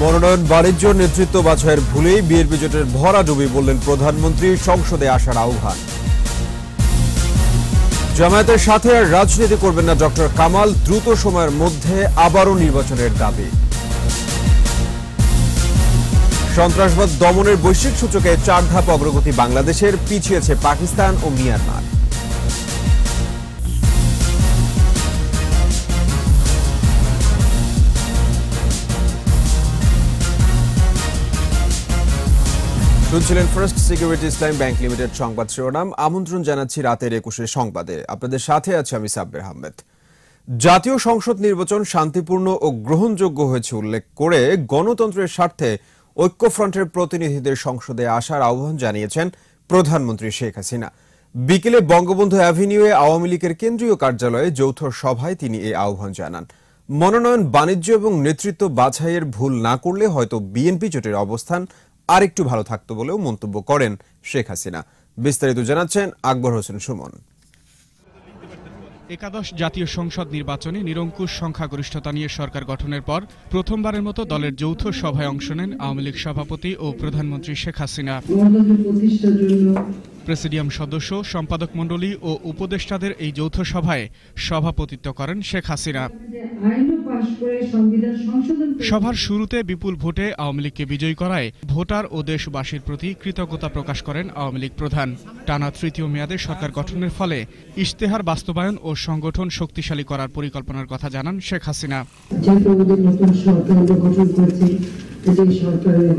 মনোনয়ন বাণিজ্য নেতৃত্ব বাছাইয়ের ভুলেই বিএনপি জোটের ভরাডুবি বললেন প্রধানমন্ত্রী সংসদে আসার আহ্বান। জামায়াতের সাথে আর রাজনীতি করবেন না ডক্টর কামাল, দ্রুত সময়ের মধ্যে আবারও নির্বাচনের দাবি। সন্ত্রাসবাদ দমনের বৈশ্বিক সূচকে চার ধাপ অগ্রগতি বাংলাদেশের, পিছিয়েছে পাকিস্তান ও মিয়ানমার। শুনছিলেন first security Islam bank limited সংবাদ শিরোনাম। আমন্ত্রণ জানাচ্ছি রাতের একুশের সংবাদে। আপনাদের সাথে আছে আমি সাব্বির আহমেদ। জাতীয় সংসদ নির্বাচন শান্তিপূর্ণ ও গ্রহণযোগ্য হয়েছে উল্লেখ করে গণতন্ত্রের স্বার্থে ঐক্যফ্রন্টের প্রতিনিধিদের সংসদে আসার আহ্বান জানিয়েছেন প্রধানমন্ত্রী শেখ হাসিনা। বিকেলে বঙ্গবন্ধু অ্যাভিনিউয়ে আওয়ামী লীগের কেন্দ্রীয় কার্যালয়ে যৌথ সভায় তিনি এই আহ্বান জানান। মনোনয়ন, বাণিজ্য এবং নেতৃত্ব বাছাইয়ের ভুল না করলে হয়তো বিএনপি জোটের অবস্থান আরেকটু ভালো থাকতো বলেও মন্তব্য করেন শেখ হাসিনা। বিস্তারিত জানাচ্ছেন আকবর হোসেন সুমন। একাদশ জাতীয় সংসদ নির্বাচনে নিরঙ্কুশ সংখ্যাগরিষ্ঠতা নিয়ে সরকার গঠনের পর প্রথমবারের মতো দলের যৌথ সভায় অংশ নেন আওয়ামী লীগ সভাপতি ও প্রধানমন্ত্রী শেখ হাসিনা। প্রেসিডিয়াম সদস্য, সম্পাদক মণ্ডলী ও উপদেষ্টাদের এই যৌথ সভায় সভাপতিত্ব করেন শেখ হাসিনা। সভার শুরুতে বিপুল ভোটে আওয়ামী লীগকে বিজয়ী করায় ভোটার ও দেশবাসীর প্রতি কৃতজ্ঞতা প্রকাশ করেন আওয়ামী লীগ প্রধান। টানা তৃতীয় মেয়াদে সরকার গঠনের ফলে ইশতেহার বাস্তবায়ন ও সংগঠন শক্তিশালী করার পরিকল্পনার কথা জানান শেখ হাসিনা। নতুন সরকার গঠন করেছি যে সরকারের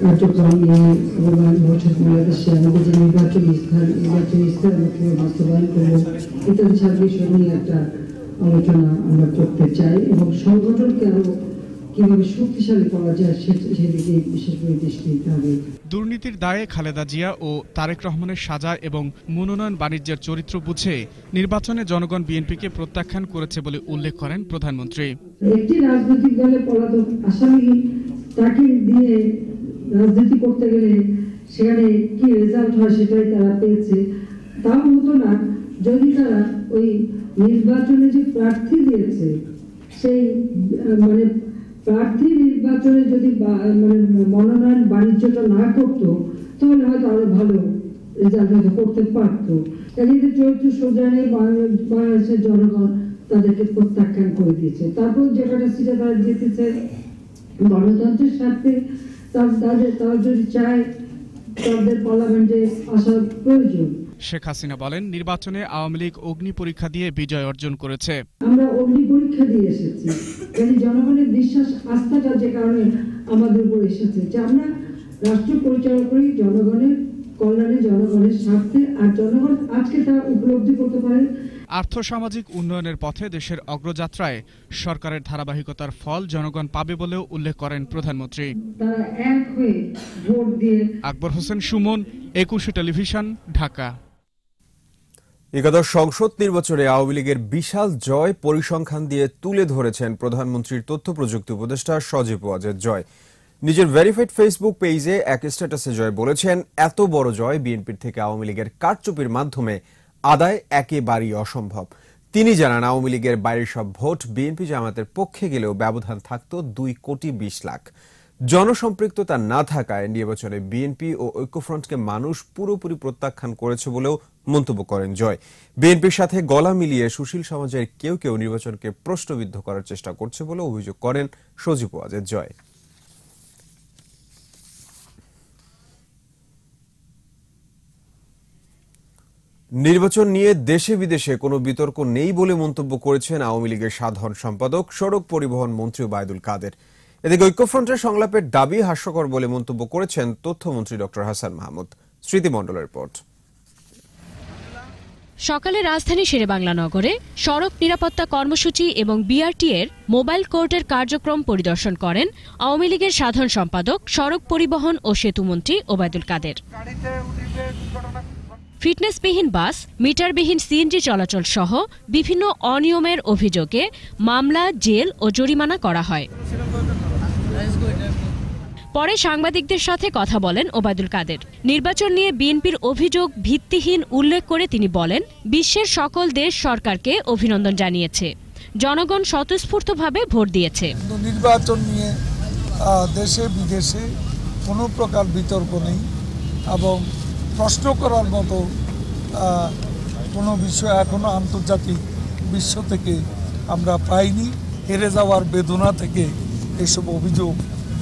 কার্যক্রম নিয়ে এবং ভবিষ্যৎ বাংলাদেশে আমাদের যে নির্বাচন স্থান নির্বাচন স্থান বাস্তবায়ন করব ইত্যাদি সব বিষয় নিয়ে একটা আলোচনা আমরা করতে চাই এবং সংগঠনকে আরও কীভাবে শক্তিশালী করা যায় সেদিকে বিশেষ করে দৃষ্টি দিতে হবে। দুর্নীতির দায়ে খালেদা জিয়া ও তারেক রহমানের সাজা এবং মনোনয়ন বাণিজ্যের চরিত্র বুঝে নির্বাচনে জনগণ বিএনপিকে প্রত্যাখ্যান করেছে বলে উল্লেখ করেন প্রধানমন্ত্রী। একটি রাজনৈতিক দলে পলাতক আসামি তাকে দিয়ে রাজনীতি করতে গেলে সেখানে কি রেজাল্ট হয় সেটাই তারা পেয়েছে। তাও হতো না যদি তারা ওই নির্বাচনে যে প্রার্থী দিয়েছে, সেই মানে প্রার্থী নির্বাচনে যদি মানে মনোনয়ন বাণিজ্যটা না করতো, তাহলে হয়তো আরও ভালো রেজাল্ট করতে পারতো। কাজে চরিত্র সোজা নেই বাংলাদেশের জনগণ তাদেরকে প্রত্যাখ্যান করে দিয়েছে। তারপর যে কটা সিটে তারা জিতেছে, গণতন্ত্রের স্বার্থে তাদের, তারা যদি চায়, তাদের পার্লামেন্টে আসার প্রয়োজন। শেখ হাসিনা বলেন নির্বাচনে আওয়ামী লীগ অগ্নি পরীক্ষা দিয়ে বিজয় অর্জন করেছে। আমরা অগ্নি পরীক্ষা দিয়ে এসেছি। জনগণের বিশ্বাস আস্থাটা যে কারণে আমাদের উপর এসেছে যে আমরা রাষ্ট্র পরিচালনা করি জনগণের কল্যাণে জনগণের স্বার্থে আর জনগণ আজকে তা উপলব্ধি করতে আর্থসামাজিক উন্নয়নের পথে দেশের অগ্রযাত্রায় সরকারের ধারাবাহিকতার ফল জনগণ পাবে বলেও উল্লেখ করেন প্রধানমন্ত্রী। আকবর হোসেন সুমন একুশে টেলিভিশন ঢাকা। একাদশ সংসদ নির্বাচনে আওয়ামী লীগের বিশাল জয় পরিসংখ্যান দিয়ে তুলে ধরেছেন প্রধানমন্ত্রীর তথ্য প্রযুক্তি উপদেষ্টা সজীব ওয়াজেদ জয়। নিজের ভেরিফাইড ফেসবুক পেজে এক স্ট্যাটাসে জয় বলেছেন, এত বড় জয় বিএনপির থেকে আওয়ামী লীগের কারচুপির মাধ্যমে আদায় একেবারেই অসম্ভব। তিনি জানান, আওয়ামী লীগের বাইরের সব ভোট বিএনপি জামাতের পক্ষে গেলেও ব্যবধান থাকত দুই কোটি বিশ লাখ। জনসম্পৃক্ততা না থাকায় নির্বাচনে বিএনপি ও ঐক্যফ্রন্টকে মানুষ পুরোপুরি প্রত্যাখ্যান করেছে বলেও মন্তব্য করেন জয়। বিএনপির সাথে গলা মিলিয়ে সুশীল সমাজের কেউ কেউ নির্বাচনকে প্রশ্নবিদ্ধ করার চেষ্টা করছে বলে অভিযোগ করেন সজীব ওয়াজেদ জয়। নির্বাচন নিয়ে দেশে বিদেশে কোনো বিতর্ক নেই বলে মন্তব্য করেছেন আওয়ামী লীগের সাধারণ সম্পাদক, সড়ক পরিবহন মন্ত্রী ওবায়দুল কাদের। এদিকে ঐক্যফ্রন্টের সংলাপের দাবি হাস্যকর বলে মন্তব্য করেছেন তথ্যমন্ত্রী ডক্টর হাসান মাহমুদ। স্মৃতিমণ্ডলের রিপোর্ট। সকালে রাজধানী শেরেবাংলা নগরে সড়ক নিরাপত্তা কর্মসূচি এবং বিআরটি এর মোবাইল কোর্টের কার্যক্রম পরিদর্শন করেন আওয়ামী লীগের সাধারণ সম্পাদক, সড়ক পরিবহন ও সেতুমন্ত্রী ওবায়দুল কাদের। ফিটনেসবিহীন বাস, মিটারবিহীন সিএনজি চলাচল সহ বিভিন্ন অনিয়মের অভিযোগে মামলা, জেল ও জরিমানা করা হয়। পরে সাংবাদিকদের সাথে কথা বলেন ওবায়দুল কাদের। নির্বাচন নিয়ে বিএনপির অভিযোগ ভিত্তিহীন উল্লেখ করে তিনি বলেন, বিশ্বের সকল দেশ সরকারকে অভিনন্দন জানিয়েছে। জনগণ স্বতঃস্ফূর্তভাবে ভোট দিয়েছে। নির্বাচন নিয়ে দেশে বিদেশে কোনো প্রকার বিতর্ক নেই এবং প্রশ্ন করার মতো কোনো বিষয় এখনও আন্তর্জাতিক বিশ্ব থেকে আমরা পাইনি। হেরে যাওয়ার বেদনা থেকে এসব অভিযোগ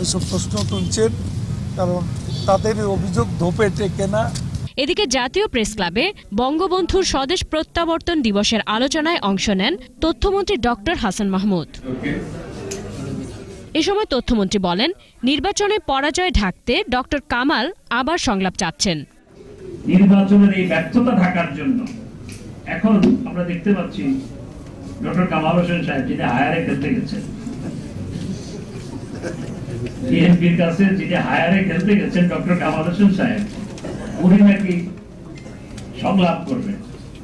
এসব প্রশ্ন তুলছেন কারণ তাদের অভিযোগ ধোপে টেকে না। এদিকে জাতীয় প্রেস ক্লাবে বঙ্গবন্ধুর স্বদেশ প্রত্যাবর্তন দিবসের আলোচনায় অংশ নেন তথ্যমন্ত্রী ডক্টর হাসান মাহমুদ। এ সময় তথ্যমন্ত্রী বলেন নির্বাচনে পরাজয় ঢাকতে ডক্টর কামাল আবার সংলাপ চাচ্ছেন। নির্বাচনের এই ব্যর্থতা ঢাকার জন্য এখন আমরা দেখতে পাচ্ছি ডক্টর কামাল হোসেন সাহেব যিনি হায়ারে খেলতে গেছেন। বিএনপির কাছে যিনি হায়ারে খেলতে গেছেন ডক্টর কামাল হোসেন সাহেব উনি নাকি সংলাপ করবেন।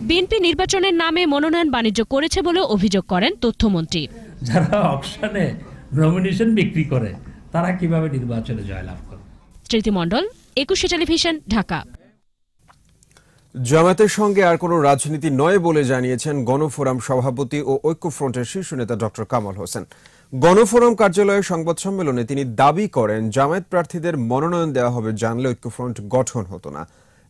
বিএনপি নির্বাচনের নামে মনোনয়ন বাণিজ্য করেছে বলে অভিযোগ করেন তথ্যমন্ত্রী। যারা অপশনে নমিনেশন বিক্রি করে তারা কীভাবে নির্বাচনে জয়লাভ করে? স্মৃতিমণ্ডল একুশে টেলিভিশন ঢাকা। জামায়াতের সঙ্গে আর কোনো রাজনীতি নয় বলে জানিয়েছেন গণফোরাম সভাপতি ও ঐক্যফ্রন্টের শীর্ষ নেতা ডক্টর কামাল হোসেন। গণফোরাম কার্যালয়ে সংবাদ সম্মেলনে তিনি দাবি করেন জামায়াত প্রার্থীদের মনোনয়ন দেওয়া হবে জানলে ঐক্যফ্রন্ট গঠন হতো না।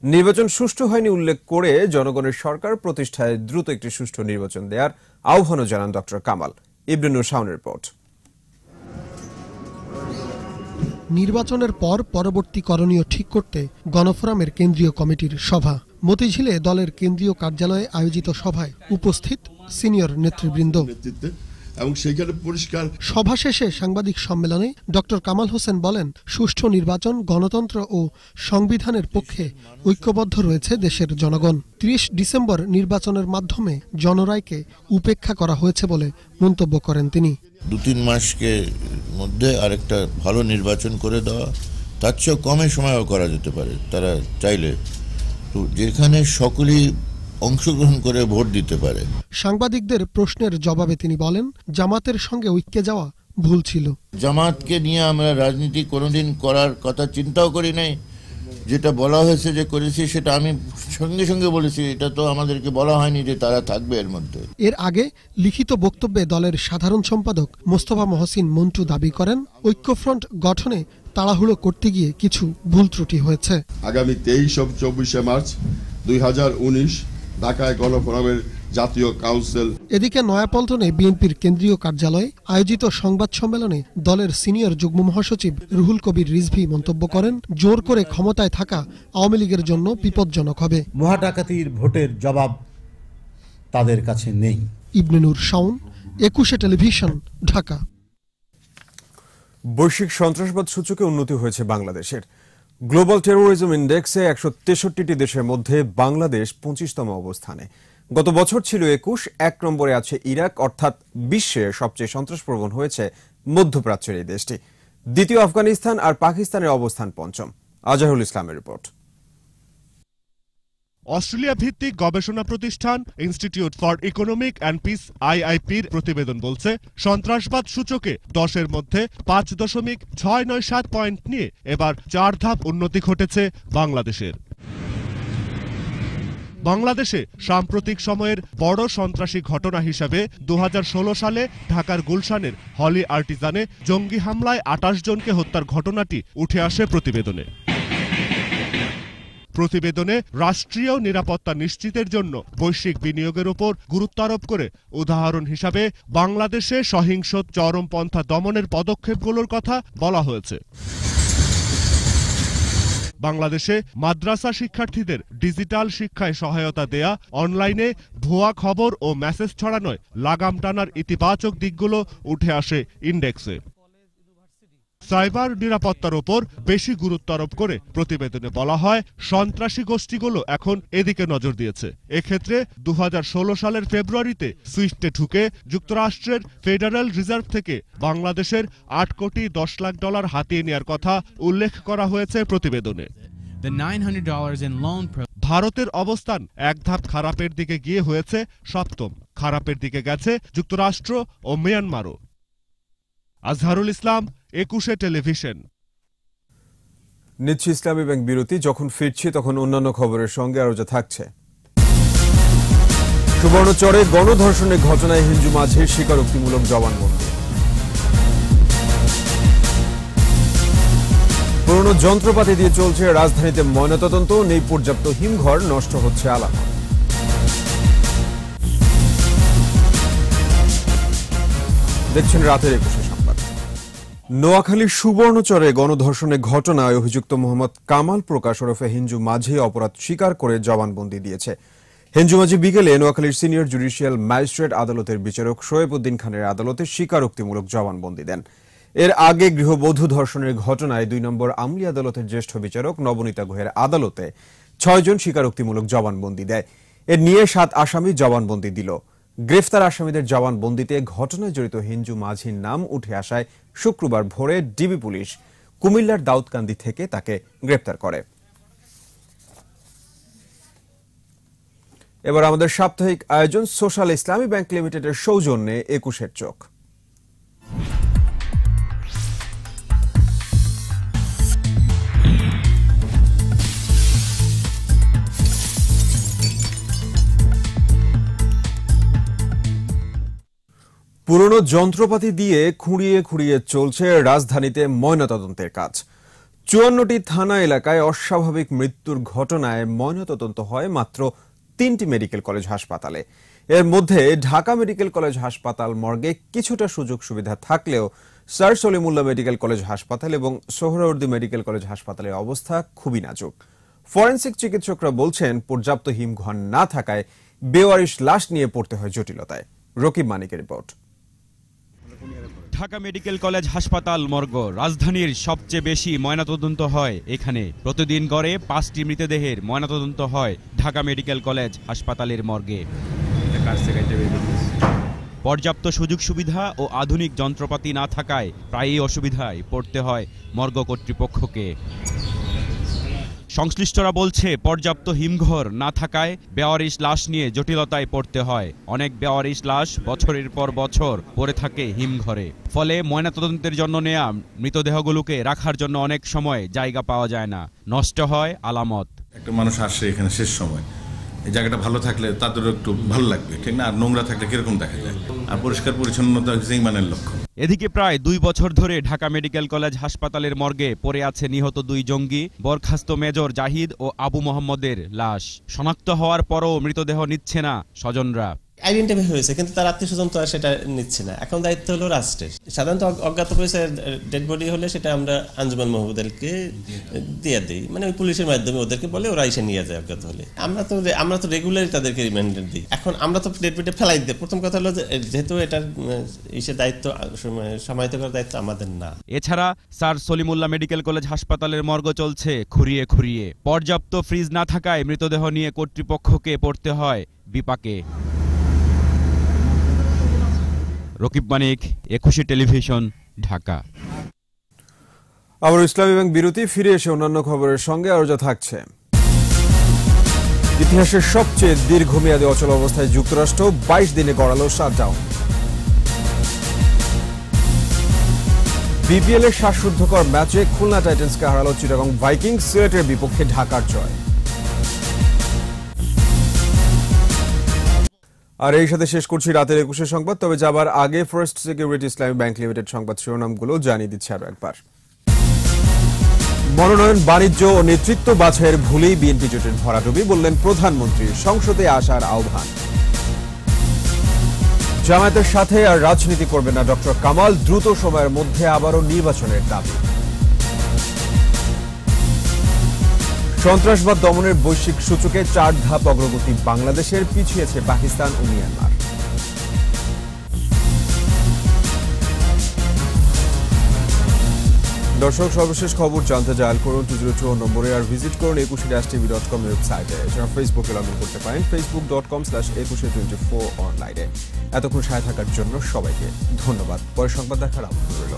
নির্বাচন সুষ্ঠু হয়নি উল্লেখ করে জনগণের সরকার প্রতিষ্ঠায় দ্রুত একটি সুষ্ঠু নির্বাচন দেওয়ার আহ্বানও জানান ডক্টর কামাল। ইব্রানুর শাওনের রিপোর্ট। নির্বাচনের পর পরবর্তী করণীয় ঠিক করতে গণফোরামের কেন্দ্রীয় কমিটির সভা। মতিঝিলে দলের কেন্দ্রীয় কার্যালয়ে আয়োজিত সভায় উপস্থিত সিনিয়র নেতৃবৃন্দ। নেতৃত্বে এবং সেইখানে পরিষ্কার সভা শেষে সাংবাদিক সম্মেলনে ডক্টর কামাল হোসেন বলেন সুষ্ঠু নির্বাচন গণতন্ত্র ও সংবিধানের পক্ষে ঐক্যবদ্ধ রয়েছে দেশের জনগণ। ত্রিশ ডিসেম্বর নির্বাচনের মাধ্যমে জনরায়কে উপেক্ষা করা হয়েছে বলে মন্তব্য করেন তিনি। দু তিন মাসকে মধ্যে আরেকটা ভালো নির্বাচন করে দেওয়া তার চেয়েও কমে সময়ও করা যেতে পারে। তারা চাইলে তো যেখানে সকলেই অংশগ্রহণ করে ভোট দিতে পারে। সাংবাদিকদের প্রশ্নের জবাবে তিনি বলেন জামাতের সঙ্গে ঐক্যে যাওয়া ভুল ছিল। জামাতকে নিয়ে আমরা রাজনীতি কোনোদিন করার কথা চিন্তাও করি নাই। যেটা বলা হয়েছে যে করেছি সেটা আমি সঙ্গে সঙ্গে বলেছি। এটা তো আমাদেরকে বলা হয়নি যে তারা থাকবে এর মধ্যে। এর আগে লিখিত বক্তব্যে দলের সাধারণ সম্পাদক মোস্তফা মহসিন মন্টু দাবি করেন ঐক্যফ্রন্ট গঠনে তাড়াহুড়ো করতে গিয়ে কিছু ভুল ত্রুটি হয়েছে। আগামী তেইশ ও চব্বিশে মার্চ দুই হাজার উনিশ ঢাকায় গণফোরামের জাতীয় কাউন্সিল। এদিকে নয়াপল্টনে বিএনপির কেন্দ্রীয় কার্যালয়ে আয়োজিত সংবাদ সম্মেলনে দলের সিনিয়র যুগ্ম মহাসচিব রুহুল কবির রিজভি মন্তব্য করেন জোর করে ক্ষমতায় থাকা আওয়ামী লীগের জন্য বিপজ্জনক হবে। মহাডাকাতির ভোটের জবাব তাদের কাছে নেই। ইবনেনুর শাউন একুশে টেলিভিশন ঢাকা। বৈশ্বিক সন্ত্রাসবাদ সূচকে উন্নতি হয়েছে বাংলাদেশের। গ্লোবাল টেরোরিজম ইন্ডেক্সে একশো তেষট্টিটি দেশের মধ্যে বাংলাদেশ পঁচিশতম অবস্থানে। গত বছর ছিল একুশ, এক নম্বরে আছে ইরাক, অর্থাৎ বিশ্বে সবচেয়ে সন্ত্রাসপ্রবণ হয়েছে মধ্যপ্রাচ্যের এই দেশটি। দ্বিতীয় আফগানিস্তান আর পাকিস্তানের অবস্থান পঞ্চম। আজহারুল ইসলামের রিপোর্ট। অস্ট্রেলিয়া ভিত্তিক গবেষণা প্রতিষ্ঠান institute for economic and peace আইআইপির প্রতিবেদন বলছে, সন্ত্রাসবাদ সূচকে দশের মধ্যে পাঁচ দশমিক ছয় নয় সাত পয়েন্ট নিয়ে এবার চার ধাপ উন্নতি ঘটেছে বাংলাদেশের। বাংলাদেশে সাম্প্রতিক সময়ের বড় সন্ত্রাসী ঘটনা হিসাবে দু হাজার ষোলো সালে ঢাকার গুলশানের হলি আর্টিজানে জঙ্গি হামলায় আটাশ জনকে হত্যার ঘটনাটি উঠে আসে প্রতিবেদনে। প্রতিবেদনে রাষ্ট্রীয় নিরাপত্তা নিশ্চিতের জন্য বৈশ্বিক বিনিয়োগের উপর গুরুত্ব আরোপ করে। উদাহরণ হিসাবে, বাংলাদেশে সহিংস চরমপন্থা দমনের পদক্ষেপগুলোর কথা বলা হয়েছে। বাংলাদেশে মাদ্রাসা শিক্ষার্থীদের ডিজিটাল শিক্ষায় সহায়তা দেয়া, অনলাইনে ভুয়া খবর ও মেসেজ ছড়ানোয় লাগাম টানার ইতিবাচক দিকগুলো উঠে আসে ইন্ডেক্সে। সাইবার নিরাপত্তার ওপর বেশি গুরুত্ব আরোপ করে প্রতিবেদনে বলা হয় সন্ত্রাসী গোষ্ঠীগুলো এখন এদিকে নজর দিয়েছে। এক্ষেত্রে দু হাজার ষোলো সালের ফেব্রুয়ারিতে সুইফটে ঢুকে যুক্তরাষ্ট্রের ফেডারেল রিজার্ভ থেকে বাংলাদেশের আট কোটি দশ লাখ ডলার হাতিয়ে নেওয়ার কথা উল্লেখ করা হয়েছে প্রতিবেদনে। ভারতের অবস্থান এক ধাপ খারাপের দিকে গিয়ে হয়েছে সপ্তম। খারাপের দিকে গেছে যুক্তরাষ্ট্র ও মিয়ানমারও। আজহারুল ইসলাম একুশে টেলিভিশন। নিচ্ছি ইসলামী ব্যাংক বিরতি, যখন ফিরছি তখন অন্যান্য খবরের সঙ্গে আরও যা থাকছে। সুবর্ণচরে গণধর্ষণের ঘটনায় হিন্দু মাঝে স্বীকারোক্তিমূলক জবানবন্দি। পুরনো যন্ত্রপাতি দিয়ে চলছে রাজধানীতে ময়নাতদন্ত, নেই পর্যাপ্ত হিমঘর, নষ্ট হচ্ছে আলাপ। দেখছেন রাতের একুশে। নোয়াখালীর সুবর্ণচরে গণধর্ষণের ঘটনায় অভিযুক্ত মোহাম্মদ কামাল প্রকাশ ওরফে হিঞ্জু মাঝি অপরাধ স্বীকার করে জবানবন্দি দিয়েছে। হিঞ্জু মাঝি বিকেলে নোয়াখালীর সিনিয়র জুডিশিয়াল ম্যাজিস্ট্রেট আদালতের বিচারক শোয়েব উদ্দিন খানের আদালতে স্বীকারোক্তিমূলক জবানবন্দি দেন। এর আগে গৃহবধূ ধর্ষণের ঘটনায় দুই নম্বর আমলি আদালতের জ্যেষ্ঠ বিচারক নবনীতা গুহের আদালতে ছয়জন স্বীকারোক্তিমূলক জবানবন্দি দেয়। এর নিয়ে সাত আসামি জবানবন্দি দিল। গ্রেফতার আসামিদের জবানবন্দিতে ঘটনায় জড়িত হিঞ্জু মাঝির নাম উঠে আসায় শুক্রবার ভোরে ডিবি পুলিশ কুমিল্লার দাউদকান্দি থেকে তাকে গ্রেপ্তার করে। এবার আমাদের সাপ্তাহিক আয়োজন, সোশ্যাল ইসলামী ব্যাংক লিমিটেডের সৌজন্যে একুশের চোখ। পুরনো যন্ত্রপাতি দিয়ে খুঁড়িয়ে খুঁড়িয়ে চলছে রাজধানীতে ময়নাতদন্তের কাজ। চুয়ান্নটি থানা এলাকায় অস্বাভাবিক মৃত্যুর ঘটনায় ময়নাতদন্ত হয় মাত্র তিনটি মেডিকেল কলেজ হাসপাতালে। এর মধ্যে ঢাকা মেডিকেল কলেজ হাসপাতাল মর্গে কিছুটা সুযোগ সুবিধা থাকলেও স্যার সলিমুল্লাহ মেডিকেল কলেজ হাসপাতাল এবং সোহরাওয়ার্দী মেডিকেল কলেজ হাসপাতালের অবস্থা খুবই নাজুক। ফরেন্সিক চিকিৎসকরা বলছেন, পর্যাপ্ত হিমঘন না থাকায় বেওয়ারিশ লাশ নিয়ে পড়তে হয় জটিলতায়। রকিব মানিকের রিপোর্ট। ঢাকা মেডিকেল কলেজ হাসপাতাল, মর্গ। রাজধানীর সবচেয়ে বেশি ময়নাতদন্ত হয় এখানে। প্রতিদিন গড়ে পাঁচটি মৃতদেহের ময়নাতদন্ত হয় ঢাকা মেডিকেল কলেজ হাসপাতালের মর্গে। পর্যাপ্ত সুযোগ সুবিধা ও আধুনিক যন্ত্রপাতি না থাকায় প্রায়ই অসুবিধায় পড়তে হয় মর্গ কর্তৃপক্ষকে। সংশ্লিষ্টরা বলছে, পর্যাপ্ত হিমঘর না থাকায় বেওয়ারিশ লাশ নিয়ে জটিলতায় পড়তে হয়। অনেক বেওয়ারিশ লাশ বছরের পর বছর পড়ে থাকে হিমঘরে। ফলে ময়নাতদন্তের জন্য নেয়া মৃতদেহগুলোকে রাখার জন্য অনেক সময় জায়গা পাওয়া যায় না। নষ্ট হয় আলামত। একটা মানুষ আসে এখানে শেষ সময়। জায়গাটা ভালো থাকলে তাদেরও একটু ভালো লাগবে, ঠিক না? আর নোংরা থাকলে কীরকম দেখা যায়? আর পরিষ্কার পরিচ্ছন্নতা হচ্ছে ইমানের লক্ষ্য। এদিকে প্রায় দুই বছর ধরে ঢাকা মেডিকেল কলেজ হাসপাতালের মর্গে পড়ে আছে নিহত দুই জঙ্গি, বরখাস্ত মেজর জাহিদ ও আবু মোহাম্মদের লাশ। শনাক্ত হওয়ার পরও মৃতদেহ নিচ্ছে না স্বজনরা। আইডেন্টিফাই হয়েছে, কিন্তু তার আত্মীয় স্বজন তো আর সেটা নিচ্ছে না। এখন দায়িত্ব হলো রাষ্ট্রের। সাধারণত অজ্ঞাত পরিচয় ডেড বডি হলে সেটা আমরা আঞ্জুমান মাহবুদালকে দিয়ে দিই। মানে ওই পুলিশের মাধ্যমে ওদেরকে বলে ওরা এসে নিয়ে যায় অজ্ঞাত হলে। আমরা তো আমরা তো রেগুলারই তাদেরকে রিমাইন্ডার দিই। এখন আমরা তো ডেড বডি ফেলাই দিই। প্রথম কথা হলো যেহেতু এটার ইসে দায়িত্ব সমাহিত করার দায়িত্ব আমাদের না। এছাড়া স্যার সলিমুল্লাহ মেডিকেল কলেজ হাসপাতালের মর্গ চলছে খুঁড়িয়ে খুঁড়িয়ে। পর্যাপ্ত ফ্রিজ না থাকায় মৃতদেহ নিয়ে কর্তৃপক্ষকে পড়তে হয় বিপাকে। রকিব মানিক, একুশে টেলিভিশন, ঢাকা। আবার ইসলামী ব্যাংক বিরতি, ফিরে এসে অন্যান্য খবরের সঙ্গে আরও যা থাকছে। ইতিহাসের সবচেয়ে দীর্ঘমেয়াদী অচল অবস্থায় যুক্তরাষ্ট্র বাইশ দিনে গড়ালো শাটডাউন। বিপিএল এর শ্বাসরুদ্ধকর ম্যাচে খুলনা টাইটান্সকে হারালো চিটাগং ভাইকিংস, সিলেটের বিপক্ষে ঢাকার জয়। আর এই সাথে শেষ করছি রাতের একুশে সংবাদ, তবে যাবার আগে first security Islami bank limited সংবাদ শিরোনামগুলো জানিয়ে দিচ্ছে আরও একবার। মনোনয়ন, বাণিজ্য ও নেতৃত্ব বাছাইয়ের ভুলেই বিএনপি জোটের ভরাডুবি, বললেন প্রধানমন্ত্রী। সংসদে আসার আহ্বান। জামায়াতের সাথে আর রাজনীতি করবে না ডক্টর কামাল, দ্রুত সময়ের মধ্যে আবারও নির্বাচনের দাবি। সন্ত্রাসবাদ দমনের বৈশ্বিক সূচকে চার ধাপ অগ্রগতি বাংলাদেশের পিছিয়েছে পাকিস্তান ও মিয়ানমার। দর্শক, সর্বশেষ খবর জানতে ডায়াল করুন টু জিরো টু নম্বরে আর ভিজিট করুন একুশে ড্যাশ টিভি ডট কম ওয়েবসাইটে। এছাড়া ফেসবুকে লগ ইন করতে পারেন Facebook dot com slash Ekushey twenty four অনলাইনে এতক্ষণ সায় থাকার জন্য সবাইকে ধন্যবাদ। পরে সংবাদ দেখার আমন্ত্রণ রইল।